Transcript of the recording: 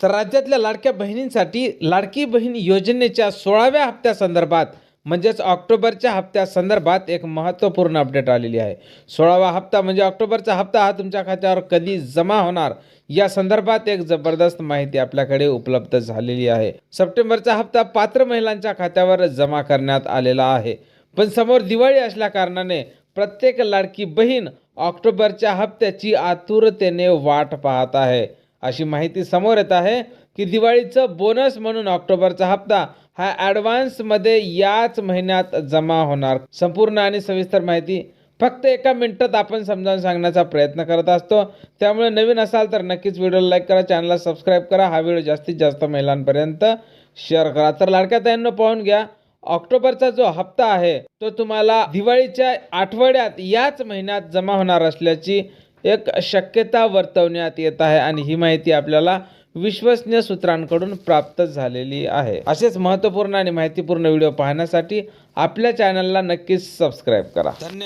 तर राज्यातल्या लाडक्या बहिणींसाठी लाडकी बहीण योजनेच्या सोळाव्या हप्त्यासंदर्भात म्हणजेच ऑक्टोबरच्या हप्त्यासंदर्भात एक महत्त्वपूर्ण अपडेट आलेली आहे. सोळावा हप्ता म्हणजे ऑक्टोबरचा हप्ता हा तुमच्या खात्यावर कधी जमा होणार या संदर्भात एक जबरदस्त माहिती आपल्याकडे उपलब्ध झालेली आहे. सप्टेंबरचा हप्ता पात्र महिलांच्या खात्यावर जमा करण्यात आलेला आहे. पण समोर दिवाळी असल्या कारणाने प्रत्येक लाडकी बहीण ऑक्टोबरच्या हप्त्याची आतुरतेने वाट पाहत आहे. अशी माहिती समोर येत आहे की दिवाळीचं बोनस म्हणून ऑक्टोबरचा हप्ता हा ॲडव्हान्समध्ये याच महिन्यात जमा होणार. संपूर्ण आणि सविस्तर माहिती फक्त एका मिनिटात आपण समजावून सांगण्याचा प्रयत्न करत असतो. त्यामुळे नवीन असाल तर नक्कीच व्हिडिओला लाईक करा चॅनलला सबस्क्राईब करा. हा व्हिडिओ जास्तीत जास्त महिलांपर्यंत शेअर करा. तर लाडक्या ताईंनो पाहून घ्या ऑक्टोबरचा जो हप्ता आहे तो तुम्हाला दिवाळीच्या आठवड्यात याच महिन्यात जमा होणार असल्याची एक शक्यता वर्तवण्यात येत आहे आणि ही माहिती आपल्याला विश्वसनीय सूत्रांकडून प्राप्त झालेली आहे. असेच महत्त्वपूर्ण आणि माहितीपूर्ण व्हिडिओ पाहण्यासाठी आपल्या चॅनलला नक्कीच सबस्क्राईब करा. धन्यवाद.